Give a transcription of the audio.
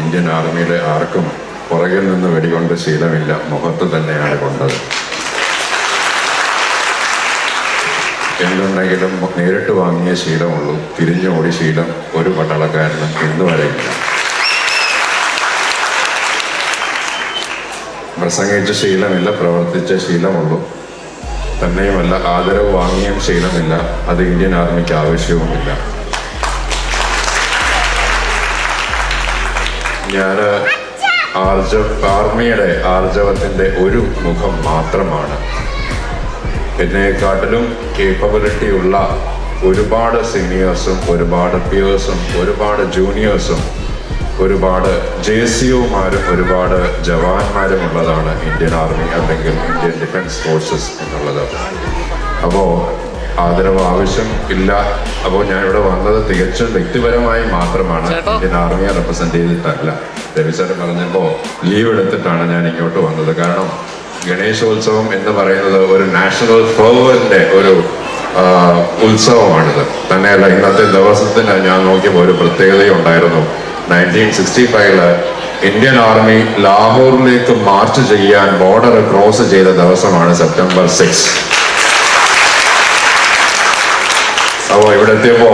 Indian ആർമിയിലെ ആർക്കും പുറകിൽ നിന്ന് വെടികൊണ്ട് ശീലമില്ല. മുഖത്ത് തന്നെയാണ് കൊണ്ടത്. എന്തുണ്ടെങ്കിലും നേരിട്ട് വാങ്ങിയ ശീലമുള്ളൂ. തിരിഞ്ഞോടി ശീലം ഒരു പട്ടാളക്കാരന് ഇന്ന് വരെയില്ല. പ്രസംഗിച്ച ശീലമില്ല പ്രവർത്തിച്ച ശീലമുള്ളൂ. തന്നെയുമല്ല ആദരവ് വാങ്ങിയും ശീലമില്ല. അത് ഇന്ത്യൻ ആർമിക്ക് ആവശ്യവുമില്ല. ഞാൻ ആർജവ ആർമിയുടെ ആർജവത്തിന്റെ ഒരു മുഖം മാത്രമാണ്. എന്നെക്കാട്ടിലും കേപ്പബിലിറ്റി ഉള്ള ഒരുപാട് സീനിയേഴ്സും ഒരുപാട് പിയേഴ്സും ഒരുപാട് ജൂനിയേഴ്സും ഒരുപാട് ജെ സി ഒമാരും ഒരുപാട് ജവാന്മാരും ഉള്ളതാണ് ഇന്ത്യൻ ആർമി അല്ലെങ്കിൽ ഇന്ത്യൻ ഡിഫൻസ് ഫോഴ്സസ് എന്നുള്ളത്. അപ്പോൾ ആദരവ് ആവശ്യം ഇല്ല. അപ്പോൾ ഞാൻ ഇവിടെ വന്നത് തികച്ചും വ്യക്തിപരമായി മാത്രമാണ്. ഇന്ത്യൻ ആർമിയെ റെപ്രസെന്റ് ചെയ്തിട്ടല്ല. രവിസാർ പറഞ്ഞപ്പോൾ ലീവ് എടുത്തിട്ടാണ് ഞാൻ ഇങ്ങോട്ട് വന്നത്. കാരണം ഗണേശോത്സവം എന്ന് പറയുന്നത് ഒരു നാഷണൽ ഫ്ലവറിന്റെ ഒരു ഉത്സവമാണിത്. തന്നെയല്ല ഇന്നത്തെ ദിവസത്തിന് ഞാൻ നോക്കിയപ്പോൾ ഒരു പ്രത്യേകതയും ഉണ്ടായിരുന്നു. നയന്റീൻ സിക്സ്റ്റി ഫൈവിൽ ഇന്ത്യൻ ആർമി ലാഹോറിലേക്ക് മാർച്ച് ചെയ്യാൻ ബോർഡർ ക്രോസ് ചെയ്ത ദിവസമാണ് സെപ്റ്റംബർ സിക്സ് അപ്പോൾ ഇവിടെ എത്തിയപ്പോ